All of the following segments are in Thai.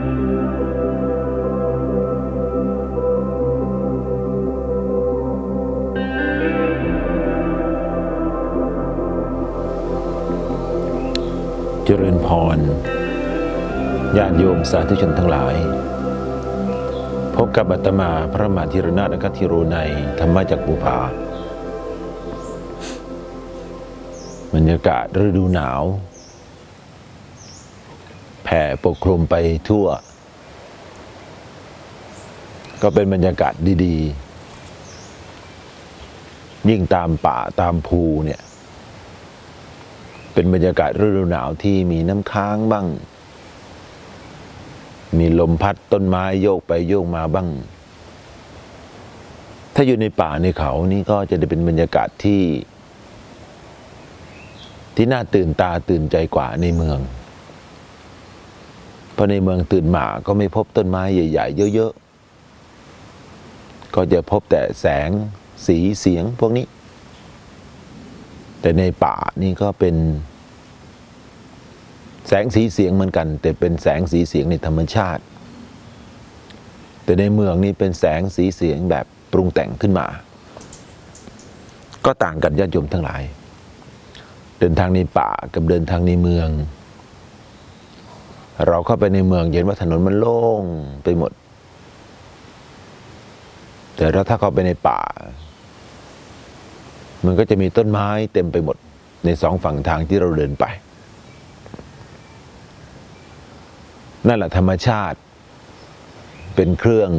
เจริญพร ญาติโยมสาธุชนทั้งหลาย พบกับอาตมาพระมหาธีรนาถกัติโรในธรรมจักรบุภาบรรยากาศฤดูหนาว ปกคลุมไปทั่ว ก็เป็นบรรยากาศดีๆ ยิ่งตามป่าตามภูเนี่ย เป็นบรรยากาศฤดูหนาวที่มีน้ำค้างบ้าง มีลมพัดต้นไม้โยกไปโยกมาบ้าง ถ้าอยู่ในป่าในเขานี่ก็จะได้เป็นบรรยากาศที่ที่น่าตื่นตาตื่นใจกว่าในเมือง ราะในเมืองตื่นมาก็ไม่พบต้นไม้ใหญ่ ๆ เยอะๆ ก็จะพบแต่แสงสีเสียงพวกนี้ แต่ในป่านี่ก็เป็น แสงสีเสียงเหมือนกัน แต่เป็นแสงสีเสียงในธรรมชาติ แต่ในเมืองนี่เป็นแสงสีเสียงแบบปรุงแต่งขึ้นมา ก็ต่างกันญาติโยมทั้งหลาย เดินทางในป่ากับเดินทางในเมือง เราเข้าไปในเมืองเห็นว่าถนนมันโล่งไปหมด แต่ถ้าเข้าไปในป่า มันก็จะมีต้นไม้เต็มไปหมด ในสองฝั่งทางที่เราเดินไป นั่นแหละธรรมชาติ เป็นเครื่อง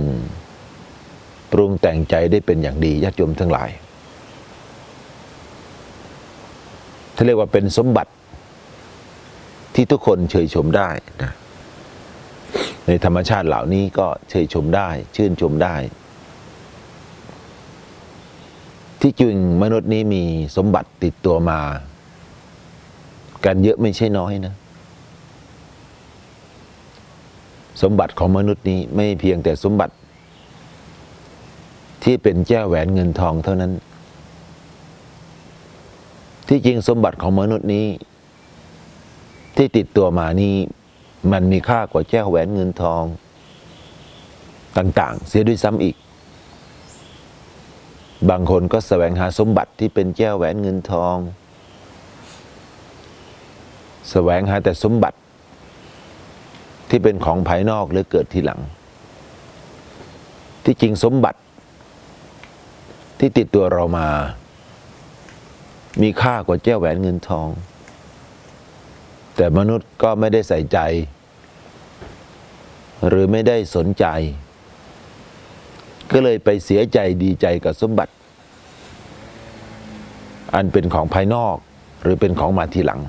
ปรุงแต่งใจได้เป็นอย่างดีญาติโยมทั้งหลายเขาเรียกว่าเป็นสมบัติ ที่ทุกคนเชยชมได้นะในธรรมชาติเหล่านี้ก็เชยชมได้ ชื่นชมได้ ที่จริงมนุษย์นี้มีสมบัติติดตัวมา กันเยอะไม่ใช่น้อยนะ สมบัติของมนุษย์นี้ไม่เพียงแต่สมบัติ ที่เป็นแจ้วแหวนเงินทองเท่านั้น ที่จริงสมบัติของมนุษย์นี้ ที่ติดตัวมานี้มันมีค่ากว่าแจ้วแหวนเงินทองต่างๆ เสียด้วยซ้ำอีก บางคนก็แสวงหาสมบัติที่เป็นแก้วแหวนเงินทอง แสวงหาแต่สมบัติ ที่เป็นของภายนอกหรือเกิดทีหลัง ที่จริงสมบัติ ที่ติดตัวเรามา มีค่ากว่าแก้วแหวนเงินทอง แต่มนุษย์ก็ไม่ได้ใส่ใจ หรือไม่ได้สนใจ ก็เลยไปเสียใจดีใจกับสมบัติ อันเป็นของภายนอกหรือเป็นของมาทีหลัง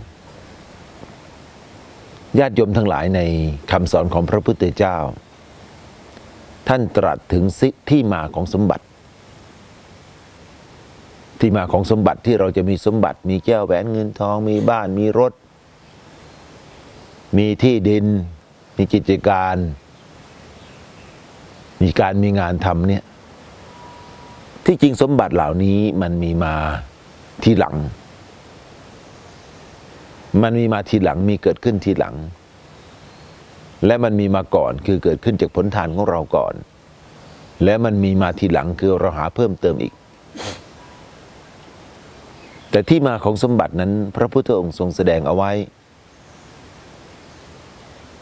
ญาติโยมทั้งหลายในคำสอนของพระพุทธเจ้า ท่านตรัสถึงสิที่มาของสมบัติ ที่มาของสมบัติที่เราจะมีสมบัติ มีแก้วแหวนเงินทองมีบ้านมีรถ มีที่ดิน มีกิจการ มีการมีงานทำเนี่ย ที่จริงสมบัติเหล่านี้มันมีมาทีหลัง มันมีมาทีหลังมีเกิดขึ้นทีหลัง และมันมีมาก่อนคือเกิดขึ้นจากผลทานของเราก่อน และมันมีมาทีหลังคือเราหาเพิ่มเติมอีกแต่ที่มาของสมบัตินั้นพระพุทธองค์ทรงแสดงเอาไว้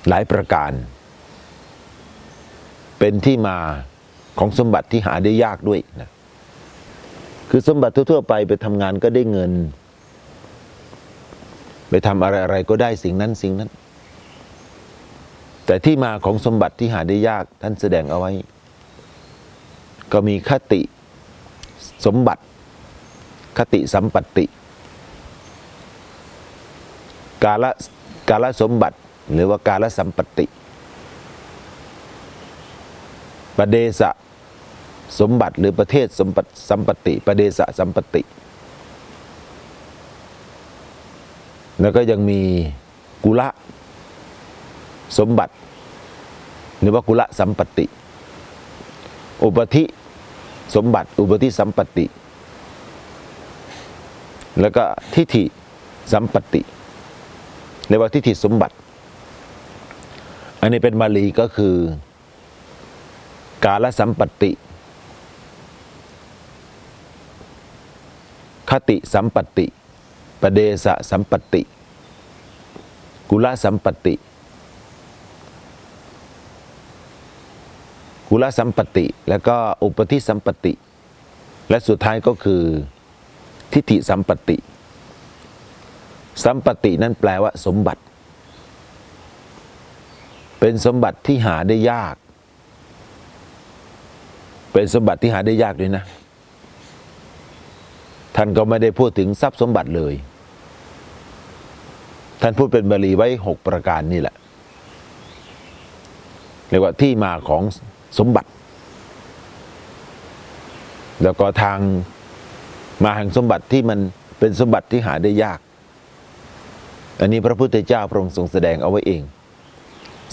หลายประการ เป็นที่มาของสมบัติที่หาได้ยากด้วยนะคือสมบัติทั่วๆไปไปทำงานก็ได้เงิน ไปทำอะไรๆก็ได้สิ่งนั้นสิ่งนั้น แต่ที่มาของสมบัติที่หาได้ยากท่านแสดงเอาไว้ ก็มีคติสมบัติ คติสัมปตติกาลกาลสมบัติ หรือว่ากาลสัมปตติประเดสะสมบัติหรือประเทศสมบัติสัมปติประเดสะสัมปติ แล้วก็ยังมีกุละสมบัติ หรือว่ากุละสัมปติ อุปธิสมบัติ อุปธิสัมปติ แล้วก็ทิฏฐิสัมปติเรียกว่าทิฏฐิสมบัติ อันนี้เป็นบาลีก็คือ กาลสัมปติ คติสัมปติ ปเดสะสัมปติ กุลสัมปติ กุลสัมปติ แล้วก็อุปธิสัมปติ และสุดท้ายก็คือ ทิฏฐิสัมปติ สัมปตินั่นแปลว่าสมบัติ เป็นสมบัติที่หาได้ยาก เป็นสมบัติที่หาได้ยากด้วยนะ ท่านก็ไม่ได้พูดถึงทรัพย์สมบัติเลย ท่านพูดเป็นบาลีไว้หกประการนี่แหละ เรียกว่าที่มาของสมบัติ แล้วก็ทางมาแห่งสมบัติที่มันเป็นสมบัติที่หาได้ยาก อันนี้พระพุทธเจ้าพระองค์ทรงแสดงเอาไว้เอง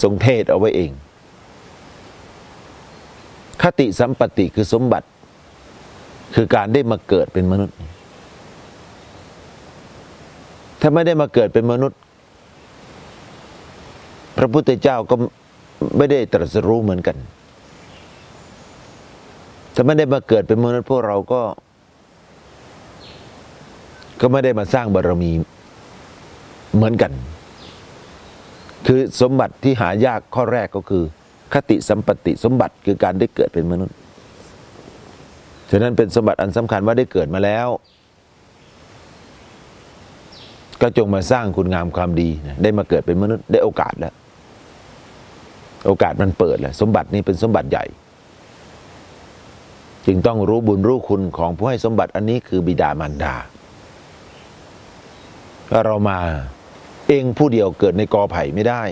ทรงเทศเอาไว้เอง คติสัมปติคือสมบัติ คือการได้มาเกิดเป็นมนุษย์ ถ้าไม่ได้มาเกิดเป็นมนุษย์ พระพุทธเจ้าก็ไม่ได้ตรัสรู้เหมือนกัน ถ้าไม่ได้มาเกิดเป็นมนุษย์พวกเราก็ ก็ไม่ได้มาสร้างบารมีเหมือนกัน คือสมบัติที่หายากข้อแรกก็คือ คติสัมปติสมบัติคือการได้เกิดเป็นมนุษย์ ฉะนั้นเป็นสมบัติอันสำคัญว่าได้เกิดมาแล้ว ก็จงมาสร้างคุณงามความดีนะได้มาเกิดเป็นมนุษย์ได้โอกาสแล้ว โอกาสมันเปิดแล้วสมบัตินี้เป็นสมบัติใหญ่ จึงต้องรู้บุญรู้คุณของผู้ให้สมบัติอันนี้คือบิดามารดาถ้าเรามา เองผู้เดียวเกิดในกอไผ่ไม่ได้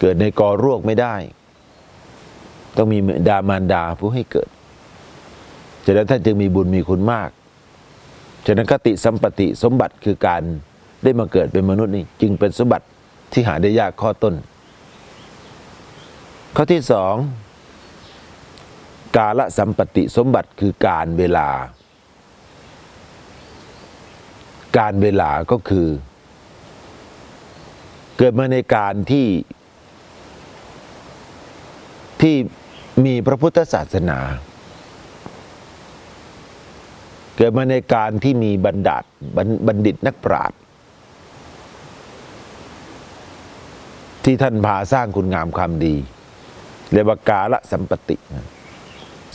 เกิดในกอรวกไม่ได้ ต้องมีดามารดาผู้ให้เกิดฉะนั้นท่านจึงมีบุญมีคุณมาก ฉะนั้นคติสัมปติสมบัติคือการได้มาเกิดเป็นมนุษย์นี่จึงเป็นสมบัติที่หาได้ยากข้อต้น ข้อที่สองกาลสัมปติสมบัติคือการเวลา การเวลาก็คือ เกิดมาในการที่ที่มีพระพุทธศาสนา เกิดมาในการที่มีบัณฑิตบัณฑิตนักปราชญ์ที่ท่านพาสร้างคุณงามความดีเรียกว่ากาละสัมปติ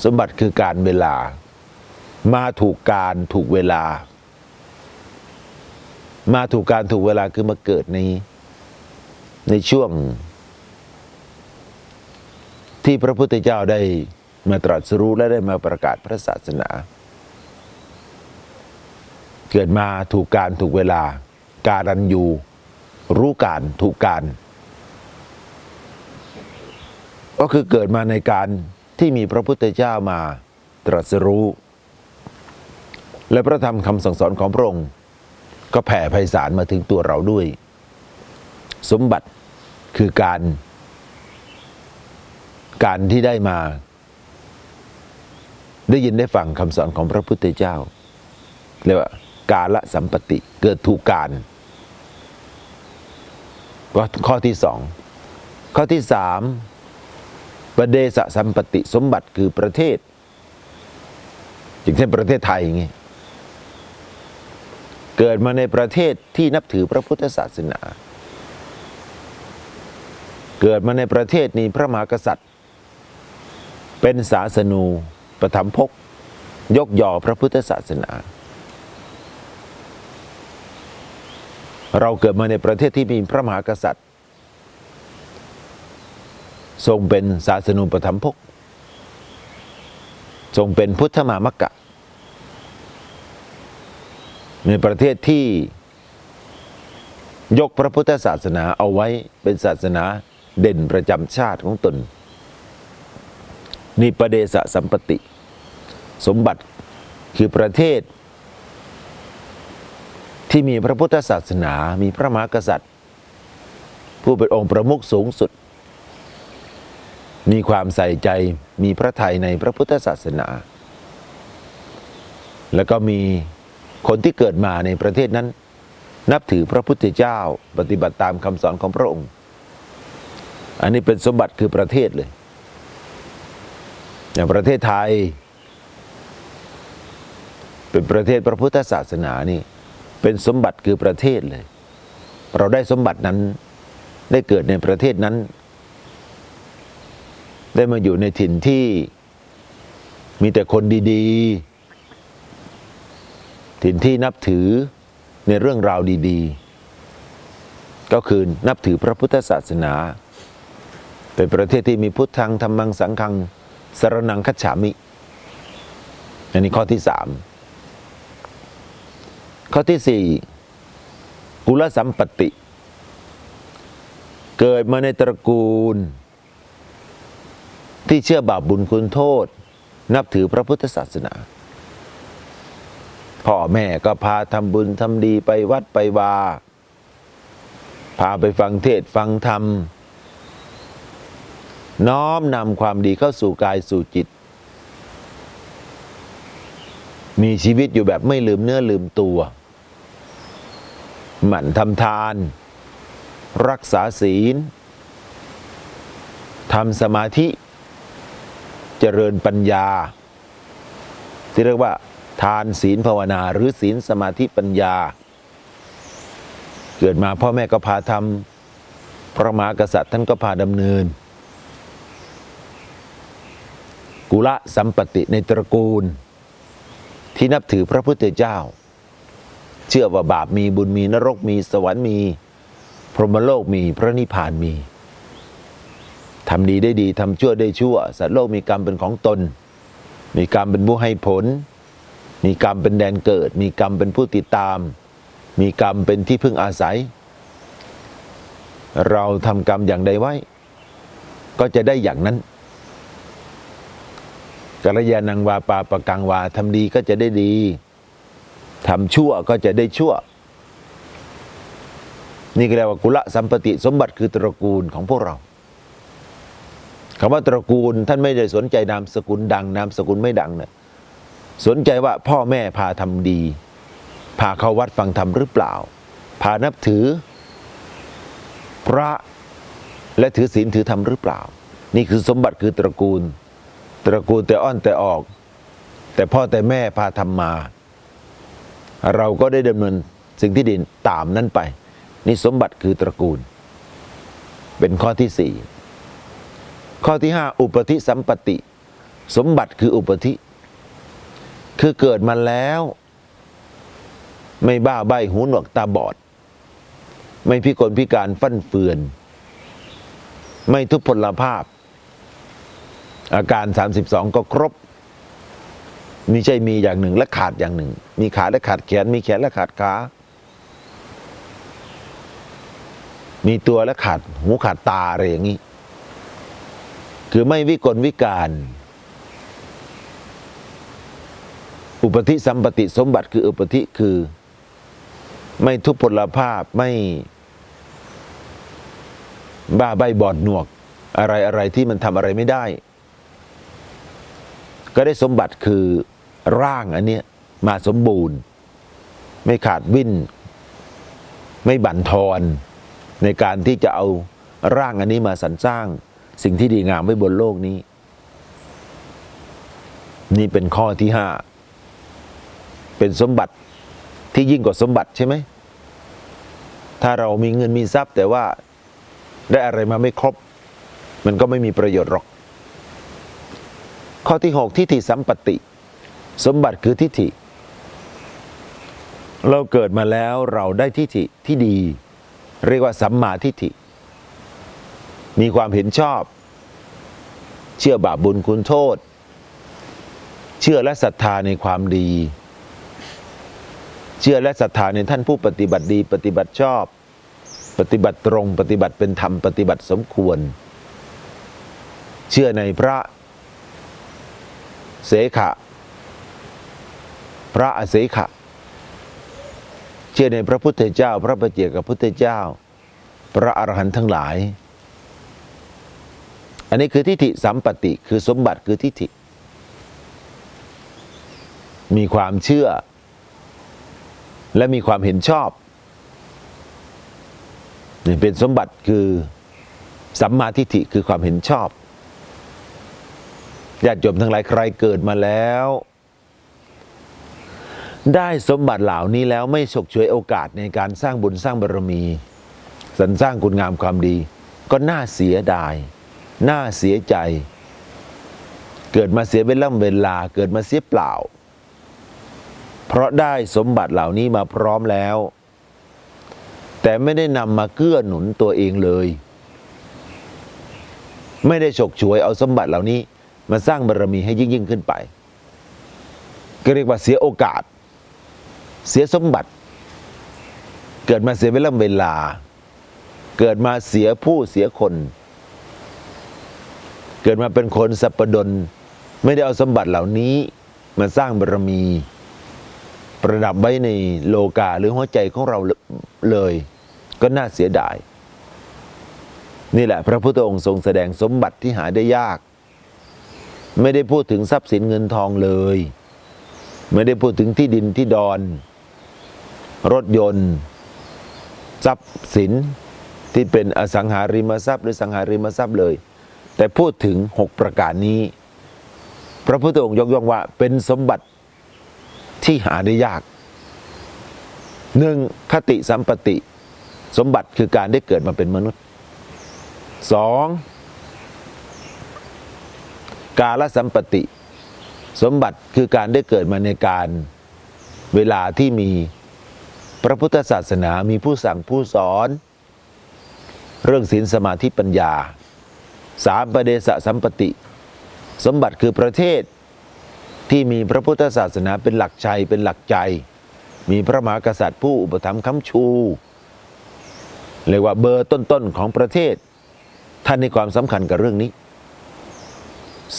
สมบัติคือการเวลา มาถูกการถูกเวลา มาถูกการถูกเวลาคือมาเกิดใน ในช่วง ที่พระพุทธเจ้าได้มาตรัสรู้และได้มาประกาศพระศาสนา เกิดมาถูกการถูกเวลา การันยูรู้การถูกการ ก็คือเกิดมาในการที่มีพระพุทธเจ้ามาตรัสรู้ และพระธรรมคำสั่งสอนของพระองค์ก็แผ่ไพศาลมาถึงตัวเราด้วย สมบัติคือการ การที่ได้มา ได้ยินได้ฟังคำสอนของพระพุทธเจ้าเรียกว่ากาละสัมปติเกิดถูกการก็ข้อที่สองข้อที่สามประเดสสัมปติสมบัติคือประเทศอย่างเช่นประเทศไทยอย่างนี้เกิดมาในประเทศที่นับถือพระพุทธศาสนา เกิดมาในประเทศนี้พระมหากษัตริย์ เป็นศาสนูประทัมภกยกย่อพระพุทธศาสนา เราเกิดมาในประเทศที่มีพระมหากษัตริย์ ทรงเป็นศาสนูประถมภกทรงเป็นพุทธมามกะ ในประเทศที่ยกพระพุทธศาสนาเอาไว้เป็นศาสนา เด่นประจำชาติของตนนี่ประเดสสัมปติ สมบัติคือประเทศ ที่มีพระพุทธศาสนา มีพระมหากษัตริย์ ผู้เป็นองค์ประมุขสูงสุด มีความใส่ใจมีพระทัยในพระพุทธศาสนา แล้วก็มีคนที่เกิดมาในประเทศนั้น นับถือพระพุทธเจ้าปฏิบัติตามคำสอนของพระองค์ อันนี้เป็นสมบัติคือประเทศเลย อย่างประเทศไทย เป็นประเทศพระพุทธศาสนานี่ เป็นสมบัติคือประเทศเลย เราได้สมบัตินั้นได้เกิดในประเทศนั้น ได้มาอยู่ในถิ่นที่มีแต่คนดีๆ ถิ่นที่นับถือในเรื่องราวดี ๆ ก็คือนับถือพระพุทธศาสนา เป็นประเทศที่มีพุทธังธรรมังสังฆังสรนังคัจฉามิ อันนี้ข้อที่สามข้อที่สี่กุลสัมปติ เกิดมาในตระกูล ที่เชื่อบาปบุญคุณโทษ นับถือพระพุทธศาสนาพ่อแม่ก็พาทำบุญทำดีไปวัดไปวา พาไปฟังเทศน์ฟังธรรม น้อมนำความดีเข้าสู่กายสู่จิต มีชีวิตอยู่แบบไม่ลืมเนื้อลืมตัว หมั่นทำทาน รักษาศีลทำสมาธิ เจริญปัญญา ที่เรียกว่าทานศีลภาวนา หรือศีลสมาธิปัญญา เกิดมาพ่อแม่ก็พาทำพระมหากษัตริย์ท่านก็พาดำเนิน กุละสัมปติในตระกูล ที่นับถือพระพุทธเจ้า เชื่อว่าบาปมีบุญมีนรกมีสวรรค์มี พรหมโลกมีพระนิพพานมีทำดีได้ดีทำชั่วได้ชั่ว สัตว์โลกมีกรรมเป็นของตน มีกรรมเป็นผู้ให้ผล มีกรรมเป็นแดนเกิด มีกรรมเป็นผู้ติดตาม มีกรรมเป็นที่พึ่งอาศัย เราทำกรรมอย่างใดไว้ ก็จะได้อย่างนั้น กัลยาณังวาปาปะกังวาทำดีก็จะได้ดีทำชั่วก็จะได้ชั่ว นี่ก็เรียกว่ากุละสัมปติสมบัติคือตระกูลของพวกเราคำว่าตระกูลท่านไม่ได้สนใจนามสกุลดังนามสกุลไม่ดังเนะสนใจว่าพ่อแม่พาทำดี พาเข้าวัดฟังธรรมหรือเปล่า พานับถือ พระและถือศีลถือธรรมหรือเปล่า นี่คือสมบัติคือตระกูล ตระกูลแต่อ้อนแต่ออก แต่พ่อแต่แม่พาทำมา เราก็ได้ดำเนินสิ่งที่ดีตามนั้นไป นี่สมบัติคือตระกูล เป็นข้อที่สี่ข้อที่ห้าอุปธิสัมปติ สมบัติคืออุปธิ คือเกิดมาแล้ว ไม่บ้าใบหูหนวกตาบอด ไม่พิกลพิการฟั่นเฟือน ไม่ทุพพลภาพ อาการ 32 ก็ครบมิใช่มีอย่างหนึ่งและขาดอย่างหนึ่ง มีขาและขาดแขน มีแขนและขาดขา มีตัวและขาดหูขาดตาอะไรอย่างนี้ คือไม่วิกลวิการ อุปธิสัมปติสมบัติคืออุปธิคือ ไม่ทุพพลภาพไม่ บ้าใบบอดหนวก อะไรอะไรที่มันทำอะไรไม่ได้ ก็ได้สมบัติคือร่างอันเนี้ยมาสมบูรณ์ ไม่ขาดวิ่น ไม่บั่นทอนในการที่จะเอาร่างอันนี้มาสรรสร้างสิ่งที่ดีงามไว้บนโลกนี้ นี่เป็นข้อที่ห้าเป็นสมบัติที่ยิ่งกว่าสมบัติใช่ไหม ถ้าเรามีเงินมีทรัพย์ แต่ว่าได้อะไรมาไม่ครบ มันก็ไม่มีประโยชน์หรอก ข้อที่หกทิฏฐิสัมปติ สมบัติคือทิฏฐิ เราเกิดมาแล้วเราได้ทิฏฐิที่ดี เรียกว่าสัมมาทิฏฐิ มีความเห็นชอบ เชื่อบาปบุญคุณโทษ เชื่อและศรัทธาในความดี เชื่อและศรัทธาในท่านผู้ปฏิบัติดี ปฏิบัติชอบ ปฏิบัติตรง ปฏิบัติเป็นธรรม ปฏิบัติสมควร เชื่อในพระ เสขะ พระอเสขะ เชื่อในพระพุทธเจ้า พระประเจกกับพุทธเจ้า พระอรหันต์ทั้งหลาย อันนี้คือทิฏฐิสัมปติคือสมบัติคือทิฏฐิ มีความเชื่อ และมีความเห็นชอบนี่เป็นสมบัติคือสัมมาทิฏฐิคือความเห็นชอบ ญาติโยมทั้งหลายใครเกิดมาแล้ว ได้สมบัติเหล่านี้แล้วไม่ฉกฉวยโอกาสในการสร้างบุญสร้างบารมีสรรสร้างคุณงามความดี ก็น่าเสียดาย น่าเสียใจ เกิดมาเสียเวลาเวลาเกิดมาเสียเปล่า เพราะได้สมบัติเหล่านี้มาพร้อมแล้ว แต่ไม่ได้นำมาเกื้อหนุนตัวเองเลย ไม่ได้ฉกฉวยเอาสมบัติเหล่านี้ มาสร้างบารมีให้ยิ่งยิ่งขึ้นไป ก็เรียกว่าเสียโอกาส เสียสมบัติ เกิดมาเสียเวลาเวลา เกิดมาเสียผู้เสียคน เกิดมาเป็นคนสัปปดนไม่ได้เอาสมบัติเหล่านี้มาสร้างบารมี ประดับไว้ในโลกาหรือหัวใจของเราเลย ก็น่าเสียดาย นี่แหละพระพุทธองค์ทรงแสดงสมบัติที่หาได้ยาก ไม่ได้พูดถึงทรัพย์สินเงินทองเลย ไม่ได้พูดถึงที่ดินที่ดอน รถยนต์ ทรัพย์สินที่เป็นอสังหาริมทรัพย์หรือสังหาริมทรัพย์เลย แต่พูดถึงหกประการนี้ พระพุทธองค์ยกย่องว่าเป็นสมบัติที่หาได้ยากหนึ่งคติสัมปติ สมบัติคือการได้เกิดมาเป็นมนุษย์สอง กาลสัมปติ สมบัติคือการได้เกิดมาในการเวลาที่มีพระพุทธศาสนามีผู้สั่งผู้สอน เรื่องศีลสมาธิปัญญา สามประเดสสัมปติ สมบัติคือประเทศที่มีพระพุทธศาสนาเป็นหลักใจเป็นหลักใจ มีพระมหากษัตริย์ผู้อุปถัมภ์ค้ำชู เรียกว่าเบอร์ต้นๆของประเทศ ท่านในความสำคัญกับเรื่องนี้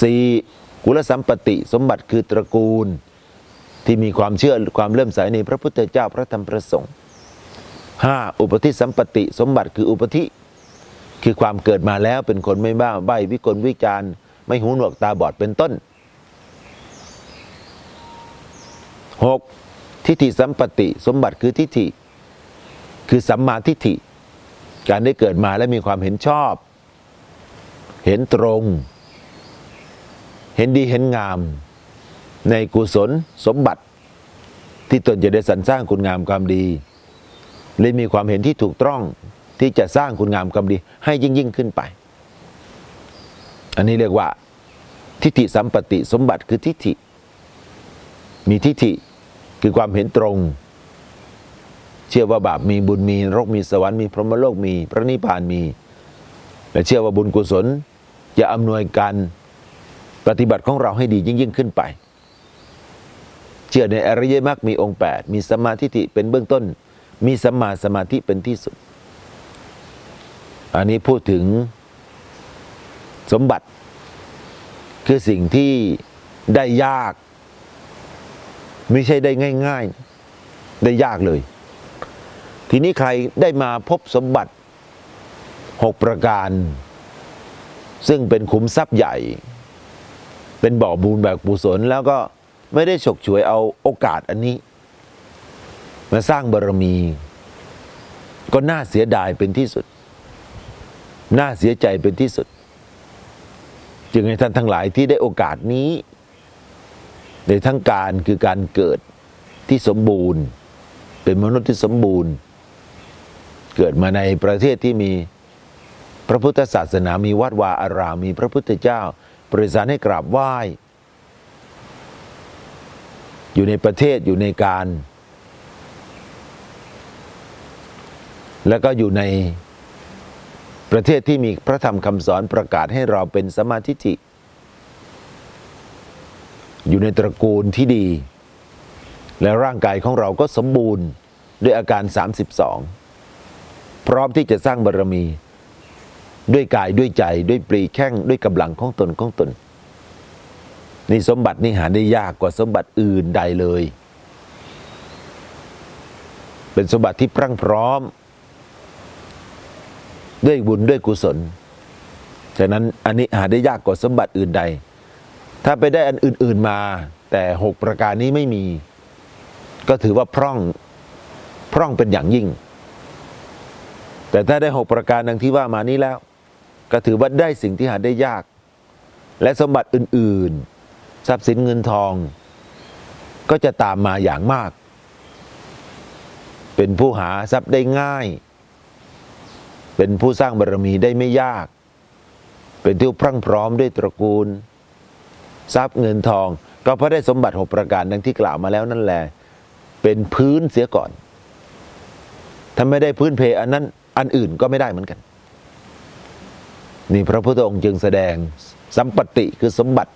4. กุลสัมปติสมบัติคือตระกูล ที่มีความเชื่อความเลื่อมใสในพระพุทธเจ้าพระธรรมพระสงฆ์ 5. อุปธิสัมปติสมบัติคืออุปธิ คือความเกิดมาแล้วเป็นคนไม่บ้าใบวิกลวิจารไม่หูหนวกตาบอดเป็นต้น 6. ทิฏฐิสัมปติสมบัติคือทิฏฐิ คือสัมมาทิฏฐิ การได้เกิดมาและมีความเห็นชอบ เห็นตรง เห็นดีเห็นงาม ในกุศลสมบัติ ที่ตนจะได้สรรสร้างคุณงามความดีเลยมีความเห็นที่ถูกต้องที่จะสร้างคุณงามความดีให้ยิ่งยิ่งขึ้นไป อันนี้เรียกว่า ทิฏฐิสัมปติสมบัติคือทิฏฐิ มีทิฏฐิคือความเห็นตรง เชื่อว่าบาปมีบุญมีนรกมีสวรรค์มีพรหมโลกมี พระนิพพานมี และเชื่อว่าบุญกุศลจะอำนวยการ ปฏิบัติของเราให้ดียิ่งยิ่งขึ้นไป เชื่อในอริยมรรคมีองค์ 8 มีสมาทิฏฐิเป็นเบื้องต้น มีสมาสมาธิเป็นที่สุด อันนี้พูดถึงสมบัติคือสิ่งที่ได้ยาก ไม่ใช่ได้ง่าย ๆ ได้ยากเลย ทีนี้ใครได้มาพบสมบัติหกประการ ซึ่งเป็นขุมทรัพย์ใหญ่ เป็นบ่อบูญแบบกุศลแล้วก็ไม่ได้ฉกฉวยเอาโอกาสอันนี้ มาสร้างบารมี ก็น่าเสียดายเป็นที่สุด น่าเสียใจเป็นที่สุด จึงให้ท่านทั้งหลายที่ได้โอกาสนี้ ในทั้งการคือการเกิดที่สมบูรณ์ เป็นมนุษย์ที่สมบูรณ์ เกิดมาในประเทศที่มีพระพุทธศาสนามีวัดวาอารามมีพระพุทธเจ้า บริสารให้กราบไหว้ อยู่ในประเทศอยู่ในการ แล้วก็อยู่ในประเทศที่มีพระธรรมคำสอนประกาศให้เราเป็นสมาธิิอยู่ในตระกูลที่ดี และร่างกายของเราก็สมบูรณ์ด้วยอาการ 32 พร้อมที่จะสร้างบารมี ด้วยกายด้วยใจด้วยปรีแข้งด้วยกำลังของตนของตน นี่สมบัตินี่หาได้ยากกว่าสมบัติอื่นใดเลย เป็นสมบัติที่พรั่งพร้อม ด้วยบุญด้วยกุศลฉะนั้นอันนี้หาได้ยากกว่าสมบัติอื่นใด ถ้าไปได้อันอื่น ๆมา แต่หกประการนี้ไม่มี ก็ถือว่าพร่องพร่องเป็นอย่างยิ่ง แต่ถ้าได้หกประการดังที่ว่ามานี้แล้ว ก็ถือว่าได้สิ่งที่หาได้ยาก และสมบัติอื่น ๆ ทรัพย์สินเงินทอง ก็จะตามมาอย่างมาก เป็นผู้หาทรัพย์ได้ง่าย เป็นผู้สร้างบารมีได้ไม่ยาก เป็นที่พรั่งพร้อมด้วยตระกูล ทรัพย์เงินทอง ก็เพราะได้สมบัติหกประการดังที่กล่าวมาแล้วนั่นแหละเป็นพื้นเสียก่อนถ้าไม่ได้พื้นเพอันนั้นอันอื่นก็ไม่ได้เหมือนกัน นี่พระพุทธองค์จึงแสดงสัมปติคือสมบัติ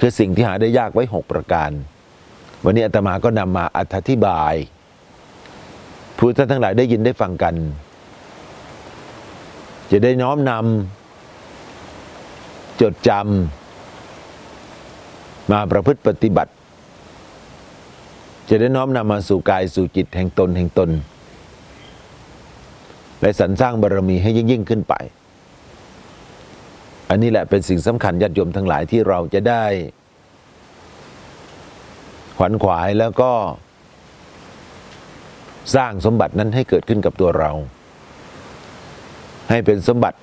คือสิ่งที่หาได้ยากไว้หกประการ วันนี้อาตมาก็นำมาอธิบายผู้ท่านทั้งหลายได้ยินได้ฟังกัน จะได้น้อมนำจดจำมาประพฤติปฏิบัติ จะได้น้อมนำมาสู่กายสู่จิตแห่งตนแห่งตน และสรรสร้างบารมีให้ยิ่งยิ่งขึ้นไป อันนี้แหละเป็นสิ่งสำคัญญาติโยมทั้งหลายที่เราจะได้ ขวัญขวายแล้วก็ สร้างสมบัตินั้นให้เกิดขึ้นกับตัวเรา ให้เป็นสมบัติ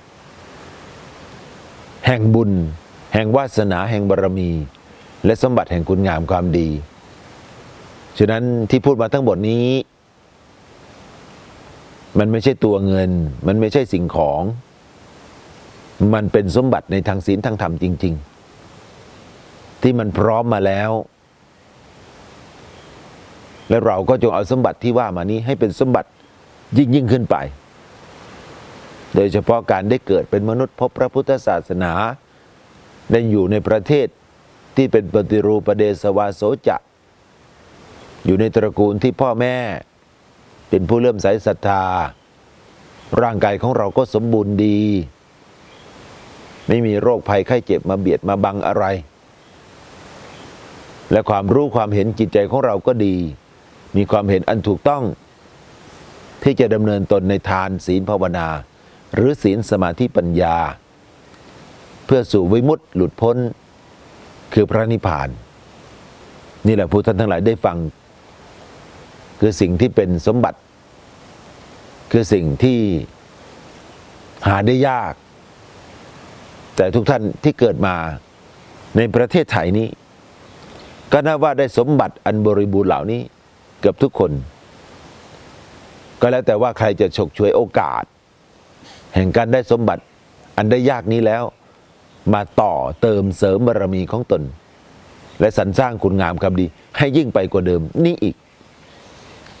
แห่งบุญ แห่งวาสนาแห่งบารมี และสมบัติแห่งคุณงามความดี ฉะนั้นที่พูดมาทั้งหมดนี้ มันไม่ใช่ตัวเงิน มันไม่ใช่สิ่งของ มันเป็นสมบัติในทางศีลทางธรรมจริง ๆ ที่มันพร้อมมาแล้ว และเราก็จงเอาสมบัติที่ว่ามานี้ให้เป็นสมบัติยิ่งยิ่งขึ้นไป โดยเฉพาะการได้เกิดเป็นมนุษย์พบพระพุทธศาสนาได้อยู่ในประเทศที่เป็นปฏิรูปเดสวาโสจะ อยู่ในตระกูลที่พ่อแม่เป็นผู้เลื่อมใสศรัทธา ร่างกายของเราก็สมบูรณ์ดี ไม่มีโรคภัยไข้เจ็บมาเบียดมาบังอะไร และความรู้ความเห็นจิตใจของเราก็ดี มีความเห็นอันถูกต้อง ที่จะดำเนินตนในทานศีลภาวนา หรือศีลสมาธิปัญญา เพื่อสู่วิมุตติหลุดพ้น คือพระนิพพาน นี่แหละผู้ท่านทั้งหลายได้ฟัง คือสิ่งที่เป็นสมบัติ คือสิ่งที่หาได้ยาก แต่ทุกท่านที่เกิดมาในประเทศไทยนี้ ก็น่าว่าได้สมบัติอันบริบูรณ์เหล่านี้เกือบทุกคน ก็แล้วแต่ว่าใครจะฉกฉวยโอกาส แห่งการได้สมบัติอันได้ยากนี้แล้ว มาต่อเติมเสริมบารมีของตน และสรรสร้างคุณงามความดี ให้ยิ่งไปกว่าเดิมนี่อีก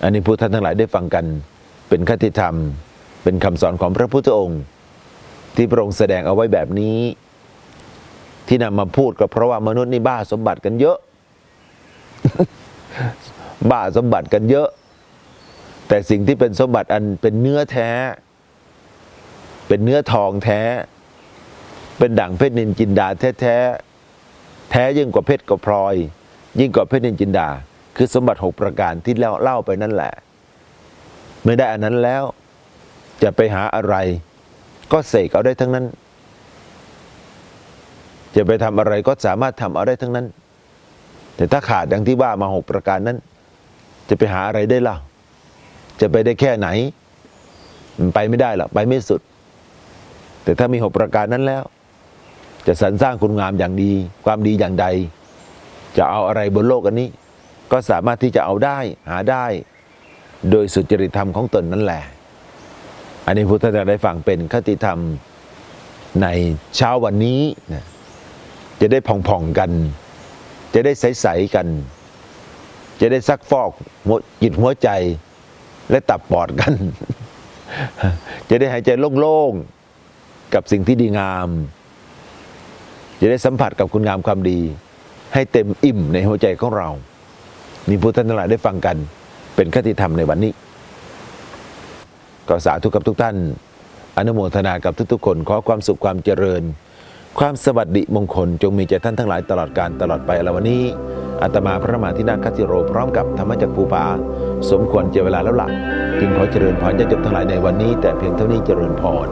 อันนี้ผู้ท่านทั้งหลายได้ฟังกันเป็นคติธรรม เป็นคำสอนของพระพุทธองค์ ที่พระองค์แสดงเอาไว้แบบนี้ ที่นำมาพูดก็เพราะว่ามนุษย์นี่บ้าสมบัติกันเยอะ บ้าสมบัติกันเยอะ แต่สิ่งที่เป็นสมบัติอันเป็นเนื้อแท้ เป็นเนื้อทองแท้ เป็นด่างเพชรนินจินดาแท้แท้แท้ยิ่งกว่าเพชรกับพลอย ยิ่งกว่าเพชรนินจินดา คือสมบัติหกประการที่เล่าเล่าไปนั่นแหละ ไม่ได้อันนั้นแล้ว จะไปหาอะไร ก็เสกเอาได้ทั้งนั้น จะไปทำอะไรก็สามารถทำเอาได้ทั้งนั้น แต่ถ้าขาดดังที่ว่ามาหกประการนั้น จะไปหาอะไรได้ล่ะ จะไปได้แค่ไหนมันไปไม่ได้หรอกไปไม่สุด แต่ถ้ามีหกประการนั้นแล้ว จะสรรสร้างคุณงามอย่างดี ความดีอย่างใด จะเอาอะไรบนโลกอันนี้ ก็สามารถที่จะเอาได้หาได้ โดยสุจริตธรรมของตนนั่นแหละ อันนี้พุทธเจ้าได้ฟังเป็นคติธรรมในเช้าวันนี้นะจะได้ผ่องๆกัน จะได้ใสๆกัน จะได้ซักฟอกหัวจิตหัวใจและตับปอดกัน จะได้หายใจโล่งๆกับสิ่งที่ดีงาม จะได้สัมผัสกับคุณงามความดี ให้เต็มอิ่มในหัวใจของเรามีพุทธท่านทั้งหลาได้ฟังกันเป็นคติธรรมในวันนี้ ก็สาธุกับทุกท่าน อนุโมทนากับทุกๆคน ขอความสุขความเจริญ ความสวัสดิมงคล จงมีแก่ท่านทั้งหลายตลอดการตลอดไปอลวันนี้อาตมาพระมหาที่นาคติโรพร้อมกับธรรมจักรภูปาสมควรเจเวลาแล้วหลักจึงขอเจริญพรญาติโยมทั้งหลายในวันนี้ แต่เพียงเท่านี้เจริญพร